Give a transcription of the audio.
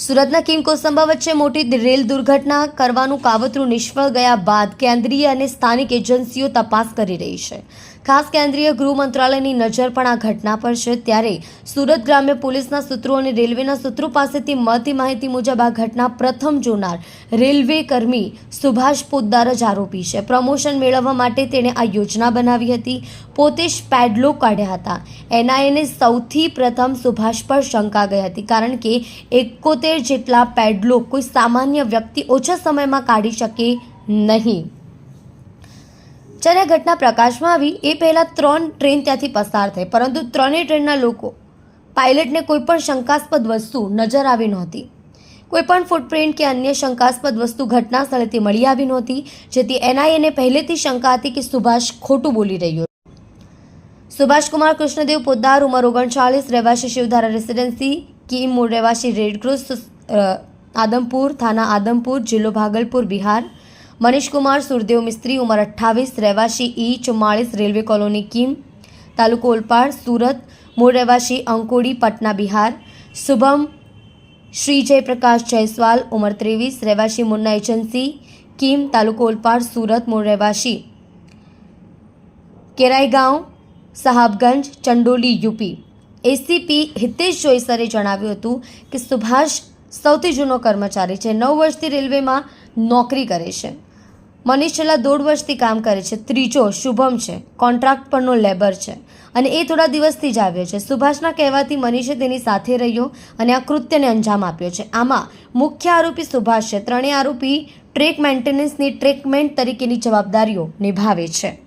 સુરતના કિમ કોસંબા વચ્ચે મોટી રેલ દુર્ઘટના કરવાનું કાવતરું નિષ્ફળ ગયા બાદ કેન્દ્રીય અને સ્થાનિક એજન્સીઓ તપાસ કરી રહી છે. ખાસ કેન્દ્રીય ગૃહ મંત્રાલયની નજર પણ આ ઘટના પર છે. ત્યારે સુરત ગ્રામ્ય પોલીસના સૂત્રો અને રેલવેના સૂત્રો પાસેથી મળતી માહિતી મુજબ આ ઘટના પ્રથમ જોનાર રેલવે કર્મી સુભાષ પોદ્દાર જ આરોપી છે. પ્રમોશન મેળવવા માટે તેણે આ યોજના બનાવી હતી. પોતે જ પેડલો કાઢ્યા હતા. એનઆઈને સૌથી પ્રથમ સુભાષ પર શંકા ગઈ હતી કારણ કે એકોતેર જેટલા પેડલો કોઈ સામાન્ય વ્યક્તિ ઓછા સમયમાં કાઢી શકે નહીં. જ્યારે ઘટના પ્રકાશમાં આવી, એ પહેલાં ત્રણ ટ્રેન ત્યાંથી પસાર થઈ, પરંતુ ત્રણેય ટ્રેનના લોકો, પાયલટને કોઈ પણ શંકાસ્પદ વસ્તુ નજર આવી નહોતી. કોઈ પણ ફૂટપ્રિન્ટ કે અન્ય શંકાસ્પદ વસ્તુ ઘટના સ્થળેથી મળી આવી નહોતી, જેથી એનઆઈએને પહેલેથી શંકા હતી કે સુભાષ ખોટું બોલી રહ્યો સુભાષકુમાર કૃષ્ણદેવ પોદ્દાર ઉંમર ઓગણચાળીસ રહેવાસી શિવધારા રેસિડેન્સી કી મૂળ રહેવાસી રેડક્રોસ આદમપુર થાના આદમપુર, જિલ્લો ભાગલપુર, બિહાર. મનીષકુમાર સુરદેવ મિસ્ત્રી, ઉંમર અઠ્ઠાવીસ, રહેવાસી ઈ ચુમ્માળીસ, રેલવે કોલોની કિમ. તાલુકો ઓલપાડ, સુરત. મૂળ રહેવાસી અંકોડી, પટના, બિહાર. શુભમ શ્રી જયપ્રકાશ જયસ્વાલ, ઉંમર ત્રેવીસ, રહેવાસી મુન્ના એજન્સી, કિમ, તાલુકો ઓલપાડ, સુરત. મૂળ રહેવાસી કેરાઈગાંવ, સાહાબગંજ, ચંડોલી, યુપી. એસીપી હિતેશ જોઈસરે જણાવ્યું હતું કે સુભાષ સૌથી જૂનો કર્મચારી છે. નવ વર્ષથી રેલવેમાં નોકરી કરે છે. મનીષ છેલ્લા દોઢ વર્ષથી કામ કરે છે. ત્રીજો શુભમ છે. કોન્ટ્રાક્ટ પરનો લેબર છે અને એ થોડા દિવસથી જ આવ્યો છે. સુભાષના કહેવાથી મનીષે તેની સાથે રહ્યો અને આ કૃત્યને અંજામ આપ્યો છે. આમાં મુખ્ય આરોપી સુભાષ છે. ત્રણેય આરોપી ટ્રેક મેન્ટેનન્સની ટ્રેકમેન્ટ તરીકેની જવાબદારીઓ નિભાવે છે.